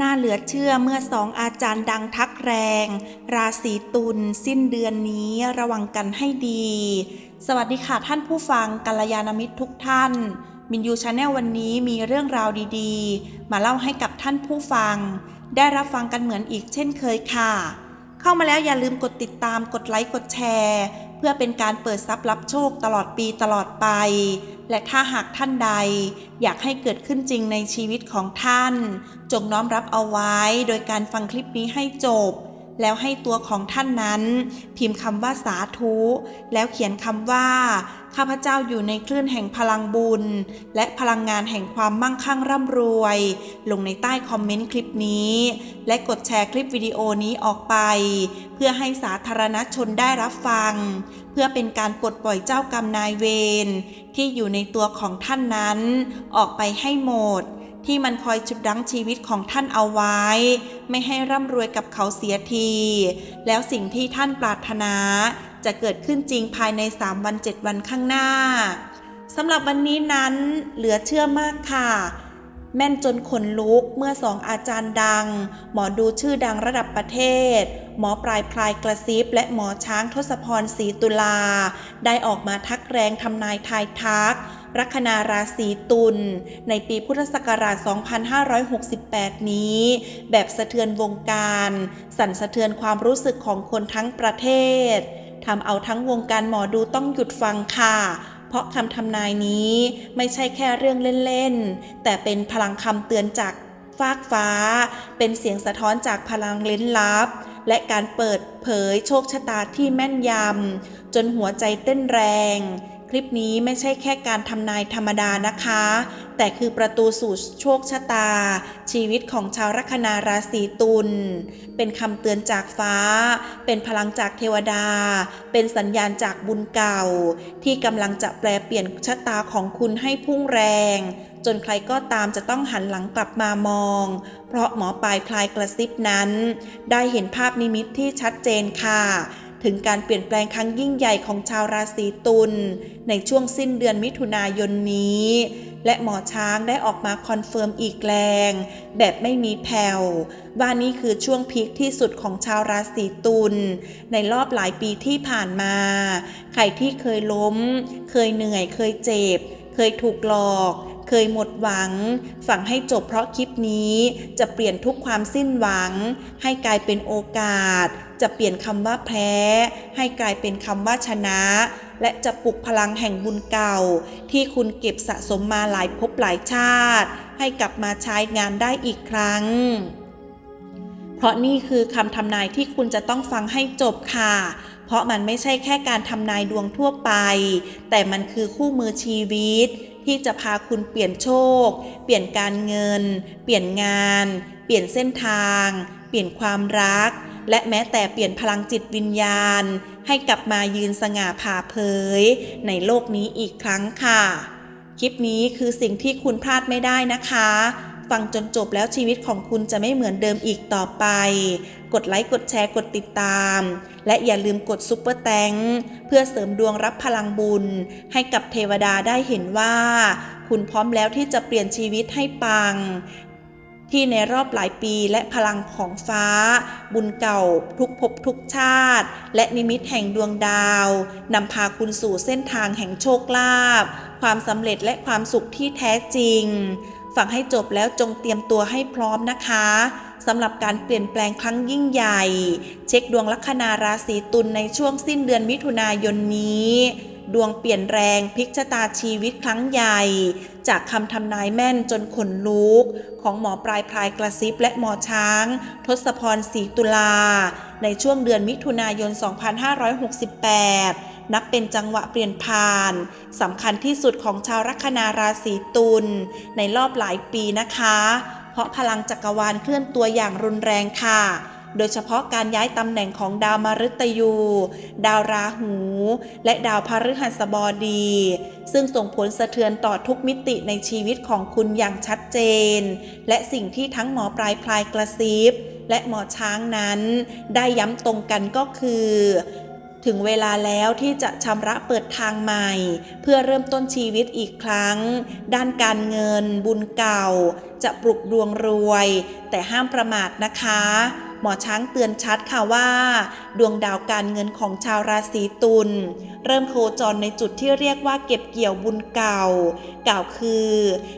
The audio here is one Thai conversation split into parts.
น่าเหลือเชื่อเมื่อสองอาจารย์ดังทักแรง ราศีตุลสิ้นเดือนนี้ระวังกันให้ดี สวัสดีค่ะท่านผู้ฟังกัลยาณมิตรทุกท่าน มินยูชาแนลวันนี้มีเรื่องราวดีๆ มาเล่าให้กับท่านผู้ฟัง ได้รับฟังกันเหมือนอีกเช่นเคยค่ะ เข้ามาแล้วอย่าลืมกดติดตามกดไลค์กดแชร์ เพื่อเป็นการเปิดทรัพย์รับโชคตลอดปีตลอดไป และถ้าหากท่านใด อยากให้เกิดขึ้นจริงในชีวิตของท่าน จงน้อมรับเอาไว้โดยการฟังคลิปนี้ให้จบ แล้วให้ตัวของท่านนั้น พิมพ์คำว่าสาธุ แล้วเขียนคำว่า ข้าพเจ้าอยู่ในคลื่นแห่งพลังบุญ และพลังงานแห่งความมั่งคั่งร่ำรวย ลงในใต้คอมเมนต์คลิปนี้ และกดแชร์คลิปวิดีโอนี้ออกไป เพื่อให้สาธารณชนได้รับฟัง เพื่อเป็นการปลดปล่อยเจ้ากรรมนายเวรที่อยู่ในตัวของท่านนั้น ออกไปให้หมดที่มันคอยฉุดรั้งชีวิตของท่านเอาไว้ ไม่ให้ร่ำรวยกับเขาเสียที แล้วสิ่งที่ท่านปรารถนา จะเกิดขึ้นจริงภายใน 3 วัน 7 วันข้างหน้าสำหรับวันนี้นั้นเหลือเชื่อมากค่ะ แม่นจนขนลุกเมื่อสองอาจารย์ดัง หมอดูชื่อดังระดับประเทศ หมอปลายพลายกระซิบ และหมอช้างทศพรศรีตุลา ได้ออกมาทักแรงทำนายทายทัก ลัคนาราศีตุลในปีพุทธศักราช 2568 นี้ แบบสะเทือนวงการ สั่นสะเทือนความรู้สึกของคนทั้งประเทศทำเอาทั้งวงการหมอดูต้องหยุดฟังค่ะ เพราะคำทำนายนี้ไม่ใช่แค่เรื่องเล่นๆ แต่เป็นพลังคำเตือนจากฟากฟ้า เป็นเสียงสะท้อนจากพลังเล้นลับ และการเปิดเผยโชคชะตาที่แม่นยำ จนหัวใจเต้นแรง คลิปนี้ไม่ใช่แค่การทำนายธรรมดานะคะ แต่คือประตูสู่โชคชะตา ชีวิตของชาวลัคนาราศีตุล เป็นคำเตือนจากฟ้า เป็นพลังจากเทวดา เป็นสัญญาณจากบุญเก่า ที่กำลังจะแปลเปลี่ยนชะตาของคุณให้พุ่งแรง จนใครก็ตามจะต้องหันหลังกลับมามอง เพราะหมอปลายพลายกระซิบนั้น ได้เห็นภาพนิมิตที่ชัดเจนค่ะ ถึงการเปลี่ยนแปลงครั้งยิ่งใหญ่ของชาวราศีตุลในช่วงสิ้นเดือนมิถุนายนนี้ และหมอช้างได้ออกมาคอนเฟิร์มอีกแรง แบบไม่มีแผ่วว่านี่คือช่วงพีคที่สุดของชาวราศีตุลในรอบหลายปีที่ผ่านมา ใครที่เคยล้ม เคยเหนื่อยเคยเจ็บ เคยถูกหลอก เคยหมดหวัง ฝังให้จบเพราะคลิปนี้ จะเปลี่ยนทุกความสิ้นหวัง ให้กลายเป็นโอกาส จะเปลี่ยนคำว่าแพ้ ให้กลายเป็นคำว่าชนะ และจะปลุกพลังแห่งบุญเก่า ที่คุณเก็บสะสมมาหลายภพหลายชาติ ให้กลับมาใช้งานได้อีกครั้ง เพราะนี่คือคำทำนายที่คุณจะต้องฟังให้จบค่ะเพราะมันไม่ใช่แค่การทำนายดวงทั่วไป แต่มันคือคู่มือชีวิต ที่จะพาคุณเปลี่ยนโชค เปลี่ยนการเงิน เปลี่ยนงาน เปลี่ยนเส้นทาง เปลี่ยนความรัก และแม้แต่เปลี่ยนพลังจิตวิญญาณ ให้กลับมายืนสง่าผ่าเผย ในโลกนี้อีกครั้งค่ะ คลิปนี้คือสิ่งที่คุณพลาดไม่ได้นะคะ ฟังจนจบแล้วชีวิตของคุณจะไม่เหมือนเดิมอีกต่อไป กดไลค์ กดแชร์ กดติดตาม และอย่าลืมกดซุปเปอร์แตงเพื่อเสริมดวงรับพลังบุญ ให้กับเทวดาได้เห็นว่า คุณพร้อมแล้วที่จะเปลี่ยนชีวิตให้ปัง ที่ในรอบหลายปีและพลังของฟ้า บุญเก่า ทุกภพทุกชาติ และนิมิตแห่งดวงดาวนำพาคุณสู่เส้นทางแห่งโชคลาภความสำเร็จและความสุขที่แท้จริง ฟังให้จบแล้วจงเตรียมตัวให้พร้อมนะคะสำหรับการเปลี่ยนแปลงครั้งยิ่งใหญ่ เช็คดวงลัคนาราศีตุลในช่วงสิ้นเดือนมิถุนายนนี้ ดวงเปลี่ยนแรงพลิกชะตาชีวิตครั้งใหญ่ จากคำทำนายแม่นจนขนลุก ของหมอปลายพลายกระซิบและหมอช้าง ทศพรศรีตุลา ในช่วงเดือนมิถุนายน 2568 นับเป็นจังหวะเปลี่ยนผ่านสำคัญที่สุดของชาวลัคนาราศีตุลในรอบหลายปีนะคะ เพราะพลังจักรวาลเคลื่อนตัวอย่างรุนแรงค่ะ โดยเฉพาะการย้ายตำแหน่งของดาวมฤตยู ดาวราหู และดาวพฤหัสบดี ซึ่งส่งผลสะเทือนต่อทุกมิติในชีวิตของคุณอย่างชัดเจน และสิ่งที่ทั้งหมอปลายพลายกระซิบและหมอช้างนั้น ได้ย้ำตรงกันก็คือ ถึงเวลาแล้วที่จะชำระเปิดทางใหม่ เพื่อเริ่มต้นชีวิตอีกครั้ง ด้านการเงิน บุญเก่า จะปลุกดวงรวย แต่ห้ามประมาทนะคะ หมอช้างเตือนชัดค่ะว่า ดวงดาวการเงินของชาวราศีตุลเริ่มโคจรในจุดที่เรียกว่าเก็บเกี่ยวบุญเก่าก่าวคือ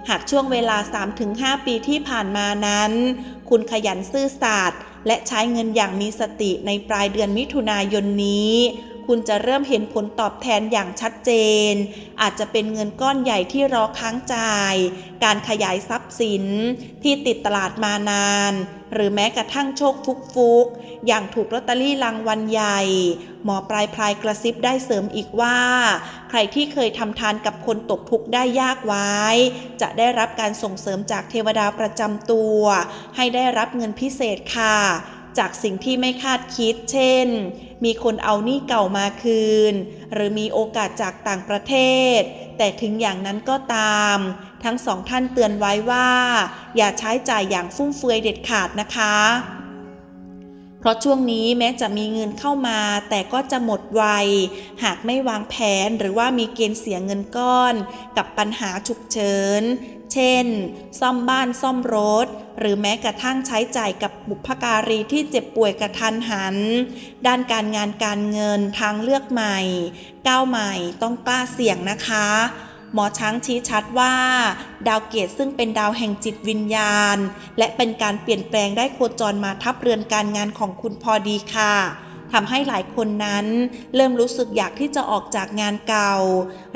หากช่วงเวลา 3-5 ปีที่ผ่านมานั้น คุณขยันซื่อสัตย์ และใช้เงินอย่างมีสติในปลายเดือนมิถุนายนนี้ คุณจะเริ่มเห็นผลตอบแทนอย่างชัดเจน อาจจะเป็นเงินก้อนใหญ่ที่รอค้างจ่าย การขยายทรัพย์สินที่ติดตลาดมานาน หรือแม้กระทั่งโชคฟุกฟุกๆอย่างถูกลอตเตอรี่รางวัลใหญ่ หมอปลายพลายกระซิบได้เสริมอีกว่า ใครที่เคยทำทานกับคนตกทุกข์ได้ยากไว้ จะได้รับการส่งเสริมจากเทวดาประจำตัว ให้ได้รับเงินพิเศษค่ะ จากสิ่งที่ไม่คาดคิด เช่น มีคนเอาหนี้เก่ามาคืน หรือมีโอกาสจากต่างประเทศ แต่ถึงอย่างนั้นก็ตาม ทั้งสองท่านเตือนไว้ว่า อย่าใช้จ่ายอย่างฟุ่มเฟือยเด็ดขาดนะคะ เพราะช่วงนี้แม้จะมีเงินเข้ามา แต่ก็จะหมดไว หากไม่วางแผนหรือว่ามีเกณฑ์เสียเงินก้อน กับปัญหาฉุกเฉิน เช่น ซ่อมบ้านซ่อมรถ หรือแม้กระทั่งใช้จ่ายกับบุพการีที่เจ็บป่วยกระทันหัน ด้านการงานการเงินทางเลือกใหม่ ก้าวใหม่ต้องกล้าเสี่ยงนะคะ หมอช้างชี้ชัดว่า ดาวเกตซึ่งเป็นดาวแห่งจิตวิญญาณ และเป็นการเปลี่ยนแปลงได้โคจรมาทับเรือนการงานของคุณพอดีค่ะ ทำให้หลายคนนั้น เริ่มรู้สึกอยากที่จะออกจากงานเก่า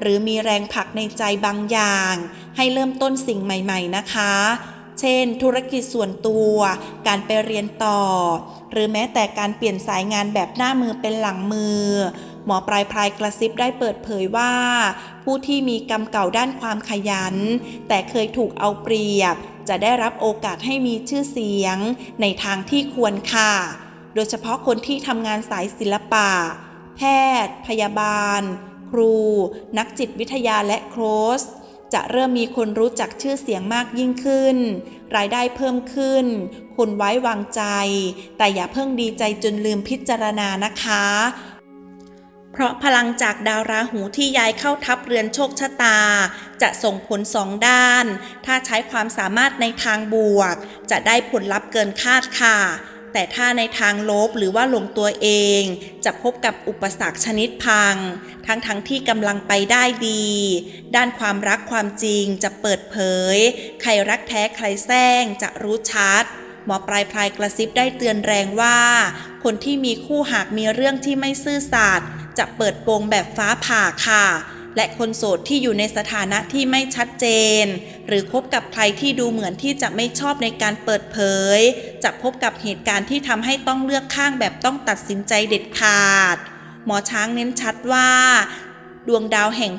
หรือมีแรงผลักในใจบางอย่าง ให้เริ่มต้นสิ่งใหม่ ๆ นะคะ เช่น ธุรกิจส่วนตัว การไปเรียนต่อ หรือแม้แต่การเปลี่ยนสายงานแบบหน้ามือเป็นหลังมือหมอปลายพลายกระซิบได้เปิดเผยว่า ผู้ที่มีกรรมเก่าด้านความขยัน แต่เคยถูกเอาเปรียบ จะได้รับโอกาสให้มีชื่อเสียง ในทางที่ควรค่ะ โดยเฉพาะคนที่ทำงานสายศิลปะ แพทย์ พยาบาล ครู นักจิตวิทยาและโค้ชจะเริ่มมีคนรู้จักชื่อเสียงมากยิ่งขึ้น รายได้เพิ่มขึ้น คนไว้วางใจ แต่อย่าเพิ่งดีใจจนลืมพิจารณานะคะ เพราะพลังจากดาวราหูที่ย้ายเข้าทับเรือนโชคชะตา จะส่งผลสองด้าน ถ้าใช้ความสามารถในทางบวก จะได้ผลลัพธ์เกินคาดค่ะ แต่ถ้าในทางลบหรือว่าหลงตัวเอง จะพบกับอุปสรรคชนิดพัง ทั้งทั้งที่กำลังไปได้ดี ด้านความรักความจริงจะเปิดเผย ใครรักแท้ใครแซงจะรู้ชัด หมอปลายพลายกระซิบได้เตือนแรงว่า คนที่มีคู่หากมีเรื่องที่ไม่ซื่อสัตย์จะเปิดโปงแบบฟ้าผ่าค่ะและคนโสดที่อยู่ในสถานะที่ไม่ชัดเจน หรือคบกับใครที่ดูเหมือนที่จะไม่ชอบในการเปิดเผย จะพบกับเหตุการณ์ที่ทำให้ต้องเลือกข้างแบบต้องตัดสินใจเด็ดขาด หมอช้างเน้นชัดว่า ดวงดาวแห่ง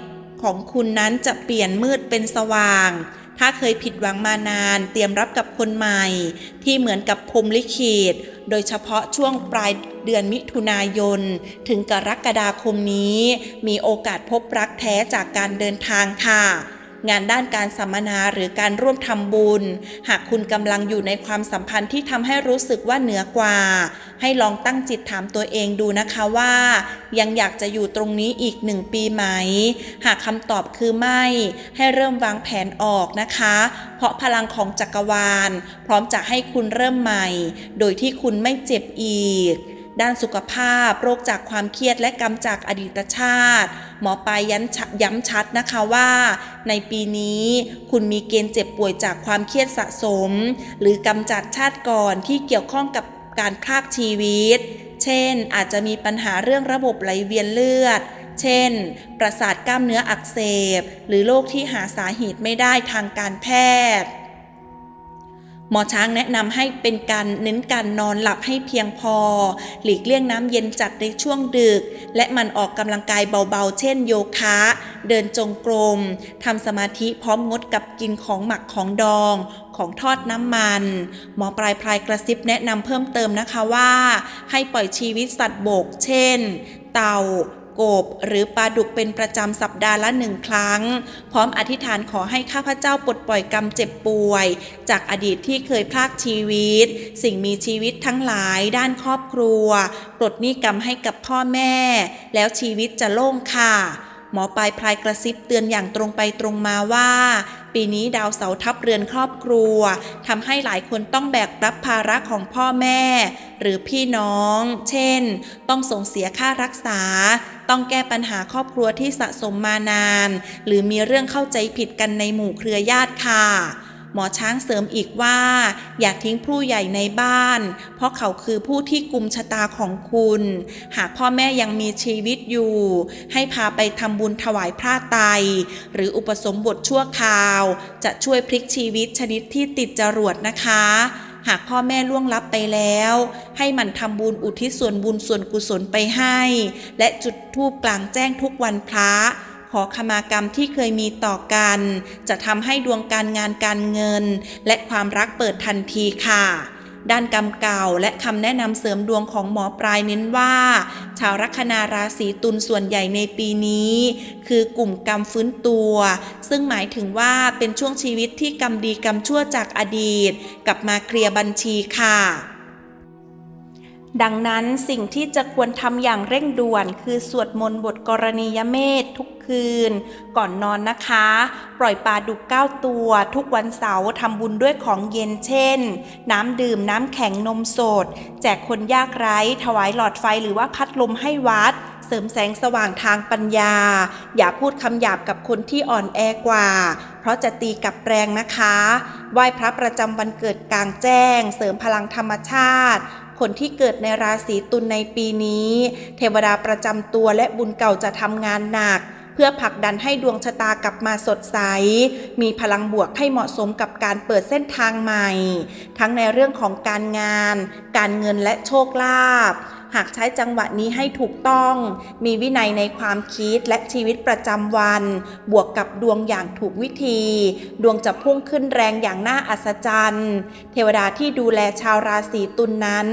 ของคุณนั้นจะเปลี่ยนมืดเป็นสว่าง ถ้าเคยผิดหวังมานาน เตรียมรับกับคนใหม่ ที่เหมือนกับพรมลิขิตโดยเฉพาะช่วงปลายเดือนมิถุนายน ถึงกรกฎาคมนี้ มีโอกาสพบรักแท้จากการเดินทางค่ะ งานด้านการสัมมนาหรือการร่วมทำบุญ หากคุณกำลังอยู่ในความสัมพันธ์ที่ทำให้รู้สึกว่าเหนือกว่า ให้ลองตั้งจิตถามตัวเองดูนะคะว่า ยังอยากจะอยู่ตรงนี้อีกหนึ่งปีไหม หากคำตอบคือไม่ ให้เริ่มวางแผนออกนะคะ เพราะพลังของจักรวาล พร้อมจะให้คุณเริ่มใหม่ โดยที่คุณไม่เจ็บอีก ด้านสุขภาพ โรคจากความเครียดและกรรมจากอดีตชาติ หมอปลายย้ำชัดนะคะว่า ในปีนี้คุณมีเกณฑ์เจ็บป่วยจากความเครียดสะสม หรือกำจัดชาติก่อนที่เกี่ยวข้องกับการพรากชีวิต เช่น อาจจะมีปัญหาเรื่องระบบไหลเวียนเลือด เช่น ประสาทกล้ามเนื้ออักเสบ หรือโรคที่หาสาเหตุไม่ได้ทางการแพทย์ หมอช้างแนะนำให้เป็นการเน้นการนอนหลับให้เพียงพอ หลีกเลี่ยงน้ำเย็นจัดในช่วงดึก และมันออกกำลังกายเบาๆ เช่นโยคะ เดินจงกรมทำสมาธิพร้อมงดกับกินของหมักของดอง ของทอดน้ำมัน หมอปลายพลายกระซิบแนะนำเพิ่มเติมนะคะว่า ให้ปล่อยชีวิตสัตว์บก เช่น เต่า กบ หรือปลาดุกเป็นประจำสัปดาห์ละหนึ่งครั้ง พร้อมอธิษฐานขอให้ข้าพเจ้าปลดปล่อยกรรมเจ็บป่วย จากอดีตที่เคยพลากชีวิต สิ่งมีชีวิตทั้งหลายด้านครอบครัว ปลดหนี้กรรมให้กับพ่อแม่ แล้วชีวิตจะโล่งค่ะ หมอปลายพลายกระซิบเตือนอย่างตรงไปตรงมาว่า ปีนี้ดาวเสาทับเรือนครอบครัวทำให้หลายคนต้องแบกรับภาระของพ่อแม่ หรือพี่น้อง เช่น ต้องส่งเสียค่ารักษา ต้องแก้ปัญหาครอบครัวที่สะสมมานาน หรือมีเรื่องเข้าใจผิดกันในหมู่เครือญาติค่ะ หมอช้างเสริมอีกว่า อย่าทิ้งผู้ใหญ่ในบ้าน เพราะเขาคือผู้ที่กุมชะตาของคุณ หากพ่อแม่ยังมีชีวิตอยู่ ให้พาไปทำบุญถวายพระไตรหรืออุปสมบทชั่วคราว จะช่วยพลิกชีวิตชนิดที่ติดจรวดนะคะหากพ่อแม่ล่วงลับไปแล้ว ให้หมันทำบุญอุทิศส่วนบุญส่วนกุศลไปให้ และจุดธูปกลางแจ้งทุกวันพระ อขมากรรมที่เคยมีต่อกัน จะทำให้ดวงการงานการเงิน และความรักเปิดทันทีค่ะ ด้านกรรมเก่าและคำแนะนำเสริมดวงของหมอปลายเน้นว่า ชาวลัคนาราศีตุลส่วนใหญ่ในปีนี้ คือกลุ่มกรรมฟื้นตัว ซึ่งหมายถึงว่าเป็นช่วงชีวิตที่กรรมดีกรรมชั่วจากอดีต กลับมาเคลียร์บัญชีค่ะ ดังนั้นสิ่งที่จะควรทำอย่างเร่งด่วน คือสวดมนต์บทกรณียเมธทุกคืน ก่อนนอนนะคะ ปล่อยปลาดุกเก้าตัว ทุกวันเสาร์ทำบุญด้วยของเย็นเช่น น้ำดื่มน้ำแข็งนมสด แจกคนยากไร้ ถวายหลอดไฟหรือว่าพัดลมให้วัด เสริมแสงสว่างทางปัญญา อย่าพูดคำหยาบกับคนที่อ่อนแอกว่า เพราะจะตีกับแรงนะคะ ไหว้พระประจำวันเกิดกลางแจ้ง เสริมพลังธรรมชาติ คนที่เกิดในราศีตุลในปีนี้ เทวดาประจำตัวและบุญเก่าจะทำงานหนักเพื่อผลักดันให้ดวงชะตากลับมาสดใส มีพลังบวกให้เหมาะสมกับการเปิดเส้นทางใหม่ ทั้งในเรื่องของการงาน การเงินและโชคลาภหากใช้จังหวะนี้ให้ถูกต้อง มีวินัยในความคิดและชีวิตประจำวัน บวกกับดวงอย่างถูกวิธี ดวงจะพุ่งขึ้นแรงอย่างน่าอัศจรรย์ เทวดาที่ดูแลชาวราศีตุลนนั้น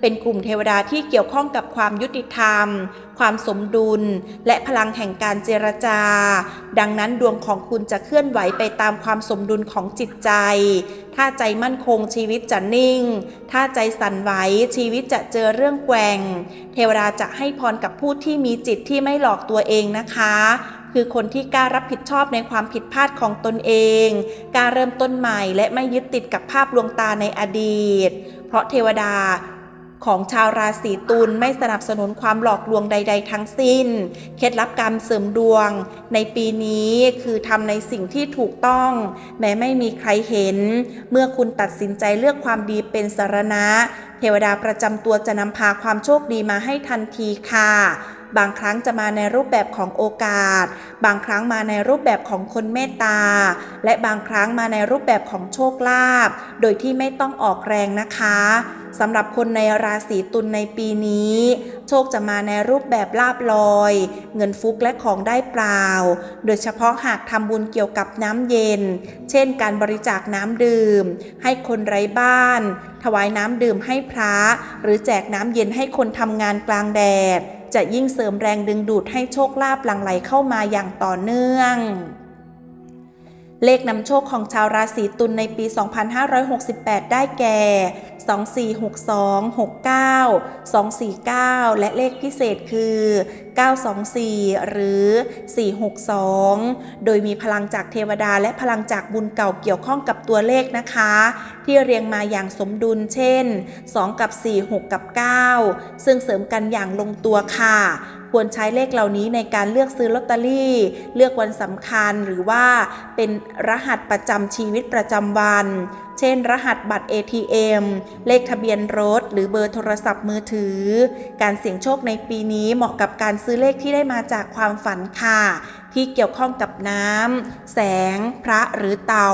เป็นกลุ่มเทวดาที่เกี่ยวข้องกับความยุติธรรม ความสมดุล และพลังแห่งการเจรจา ดังนั้นดวงของคุณจะเคลื่อนไหวไปตามความสมดุลของจิตใจ ถ้าใจมั่นคงชีวิตจะนิ่ง ถ้าใจสั่นไหวชีวิตจะเจอเรื่องแกว่ง เทวดาจะให้พรกับผู้ที่มีจิตที่ไม่หลอกตัวเองนะคะคือคนที่กล้ารับผิดชอบในความผิดพลาดของตนเองกล้าเริ่มต้นใหม่และไม่ยึดติดกับภาพลวงตาในอดีต เพราะเทวดา ของชาวราศีตุลไม่สนับสนุนความหลอกลวงใด ๆ ทั้งสิ้น เคล็ดลับการเสริมดวง ในปีนี้คือทำในสิ่งที่ถูกต้อง แม้ไม่มีใครเห็น เมื่อคุณตัดสินใจเลือกความดีเป็นสารณะ เทวดาประจำตัวจะนำพาความโชคดีมาให้ทันทีค่ะ บางครั้งจะมาในรูปแบบของโอกาส บางครั้งมาในรูปแบบของคนเมตตา และบางครั้งมาในรูปแบบของโชคลาภ โดยที่ไม่ต้องออกแรงนะคะสำหรับคนในราศีตุลในปีนี้ โชคจะมาในรูปแบบลาบลอย เงินฟุกและของได้เปล่า โดยเฉพาะหากทำบุญเกี่ยวกับน้ำเย็น เช่นการบริจาคน้ำดื่ม ให้คนไร้บ้าน ถวายน้ำดื่มให้พระ หรือแจกน้ำเย็นให้คนทำงานกลางแดด จะยิ่งเสริมแรงดึงดูดให้โชคลาภหลั่งไหลเข้ามาอย่างต่อเนื่อง เลขนำโชคของชาวราศีตุลในปี 2568 ได้แก่ 2462 69 249 และเลขพิเศษคือ 924 หรือ 462 โดยมีพลังจากเทวดาและพลังจากบุญเก่าเกี่ยวข้องกับตัวเลขนะคะ ที่เรียงมาอย่างสมดุลเช่น 2 กับ 4 6 กับ 9 ซึ่งเสริมกันอย่างลงตัวค่ะ ควรใช้เลขเหล่านี้ในการเลือกซื้อลอตเตอรี่ เลือกวันสำคัญหรือว่าเป็นรหัสประจำชีวิตประจำวัน เช่น รหัสบัตร ATM เลขทะเบียนรถ หรือเบอร์โทรศัพท์มือถือ การเสี่ยงโชคในปีนี้เหมาะกับการซื้อเลขที่ได้มาจากความฝันค่ะที่เกี่ยวข้องกับน้ำ แสง พระหรือเต่า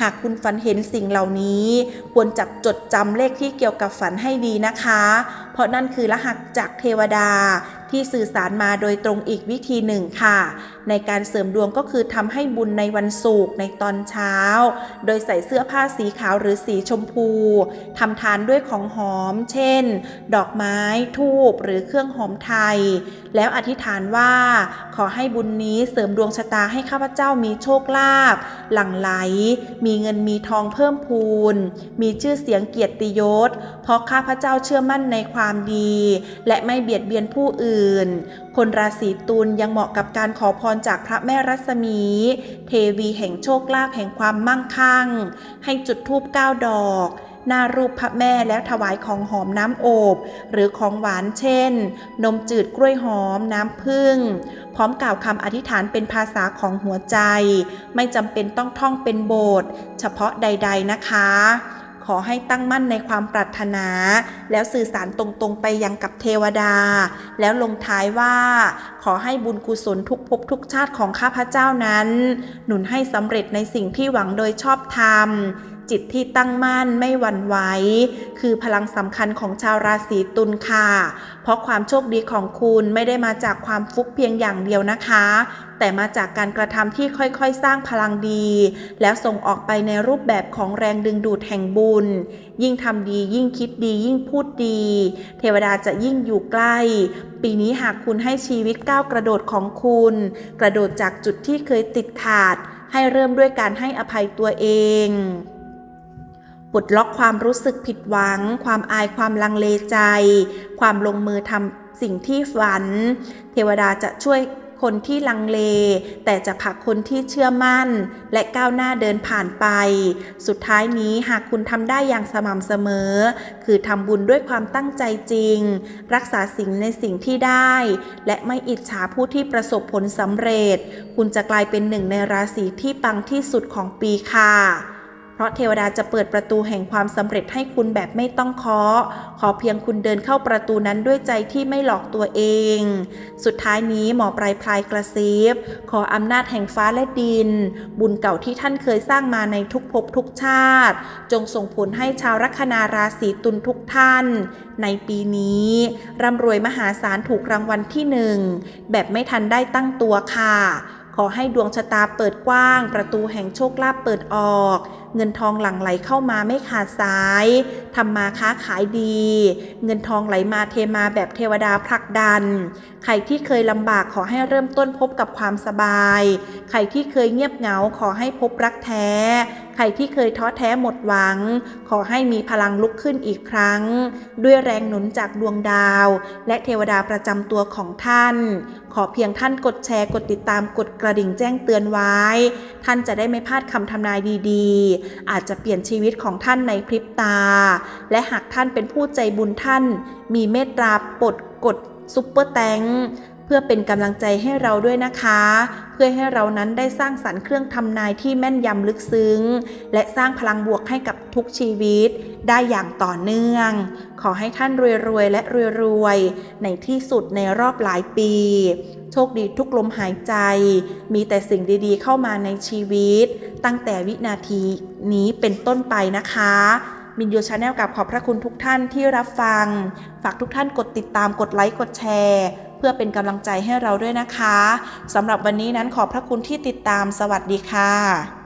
หากคุณฝันเห็นสิ่งเหล่านี้ ควรจับจดจำเลขที่เกี่ยวกับฝันให้ดีนะคะเพราะนั่นคือรหัสจากเทวดาที่สื่อสารมาโดยตรงอีกวิธีหนึ่งค่ะ ในการเสริมดวงก็คือทำให้บุญในวันศุกร์ในตอนเช้า โดยใส่เสื้อผ้าสีขาวหรือสีชมพูทำทานด้วยของหอม เช่น ดอกไม้ทูบหรือเครื่องหอมไทย แล้วอธิษฐานว่า ขอให้บุญนี้เสริมดวงชะตาให้ข้าพเจ้ามีโชคลาภหลั่งไหล มีเงินมีทองเพิ่มพูน มีชื่อเสียงเกียรติยศ เพราะข้าพเจ้าเชื่อมั่นในความดี และไม่เบียดเบียนผู้อื่น คนราศีตุลยังเหมาะกับการขอพรจากพระแม่รัศมี เทวีแห่งโชคลาภแห่งความมั่งคั่ง ให้จุดธูปเก้าดอกหน้ารูปพระแม่แล้วถวายของหอมน้ำโอบ หรือของหวานเช่น นมจืดกล้วยหอมน้ำผึ้งพร้อมกล่าวคำอธิษฐานเป็นภาษาของหัวใจ ไม่จำเป็นต้องท่องเป็นโบสถ์เฉพาะใด ๆนะคะ ขอให้ตั้งมั่นในความปรารถนา แล้วสื่อสารตรงๆไปยังกับเทวดา แล้วลงท้ายว่า ขอให้บุญกุศลทุกภพทุกชาติของข้าพเจ้านั้น หนุนให้สำเร็จในสิ่งที่หวังโดยชอบธรรม จิตที่ตั้งมั่นไม่หวั่นไหวคือพลังสำคัญของชาวราศีตุลค่ะ เพราะความโชคดีของคุณไม่ได้มาจากความฟุกเพียงอย่างเดียวนะคะ แต่มาจากการกระทำที่ค่อยๆ สร้างพลังดี แล้วส่งออกไปในรูปแบบของแรงดึงดูดแห่งบุญ ยิ่งทำดียิ่งคิดดียิ่งพูดดี เทวดาจะยิ่งอยู่ใกล้ ปีนี้หากคุณให้ชีวิตก้าวกระโดดของคุณ กระโดดจากจุดที่เคยติดขาดให้เริ่มด้วยการให้อภัยตัวเอง ปลดล็อกความรู้สึกผิดหวัง ความอายความลังเลใจ ความลงมือทำสิ่งที่ฝัน เทวดาจะช่วยคนที่ลังเล แต่จะผลักคนที่เชื่อมั่น และก้าวหน้าเดินผ่านไป สุดท้ายนี้หากคุณทำได้อย่างสม่ำเสมอ คือทำบุญด้วยความตั้งใจจริง รักษาสิ่งในสิ่งที่ได้ และไม่อิจฉาผู้ที่ประสบผลสำเร็จ คุณจะกลายเป็นหนึ่งในราศีที่ปังที่สุดของปีค่ะ ราะเทวดาจะเปิดประตูแห่งความสำเร็จให้คุณแบบไม่ต้องเคาะขอเพียงคุณเดินเข้าประตูนั้นด้วยใจที่ไม่หลอกตัวเอง สุดท้ายนี้หมอปลายพลายกระซิบขออำนาจแห่งฟ้าและดิน บุญเก่าที่ท่านเคยสร้างมาในทุกภพทุกชาติ จงส่งผลให้ชาวลัคนาราศีตุลทุกท่าน ในปีนี้ร่ำรวยมหาศาลถูกรางวัลที่หนึ่งแบบไม่ทันได้ตั้งตัวค่ะ ขอให้ดวงชะตาเปิดกว้าง ประตูแห่งโชคลาภเปิดออก เงินทองหลั่งไหลเข้ามาไม่ขาดสายทำมาค้าขายดี เงินทองไหลมาเทมาแบบเทวดาผลักดัน ใครที่เคยลำบากขอให้เริ่มต้นพบกับความสบาย ใครที่เคยเงียบเหงาขอให้พบรักแท้ ใครที่เคยท้อแท้หมดหวัง ขอให้มีพลังลุกขึ้นอีกครั้ง ด้วยแรงหนุนจากดวงดาว และเทวดาประจำตัวของท่าน ขอเพียงท่านกดแชร์กดติดตามกดกระดิ่งแจ้งเตือนไว้ ท่านจะได้ไม่พลาดคำทำนายดีๆอาจจะเปลี่ยนชีวิตของท่านในพริบตา และหากท่านเป็นผู้ใจบุญท่าน มีเมตตาปลดกดซุปเปอร์แตงเพื่อเป็นกำลังใจให้เราด้วยนะคะ เพื่อให้เรานั้นได้สร้างสรรค์เครื่องทำนายที่แม่นยำลึกซึ้ง และสร้างพลังบวกให้กับทุกชีวิต ได้อย่างต่อเนื่อง ขอให้ท่านรวยๆและรวยๆในที่สุดในรอบหลายปี โชคดีทุกลมหายใจ มีแต่สิ่งดีๆเข้ามาในชีวิต ตั้งแต่วินาทีนี้เป็นต้นไปนะคะมินยูชาแนลกับขอบพระคุณทุกท่านที่รับฟัง ฝากทุกท่านกดติดตามกดไลค์กดแชร์ เพื่อเป็นกำลังใจให้เราด้วยนะคะสำหรับวันนี้นั้นขอบพระคุณที่ติดตามสวัสดีค่ะ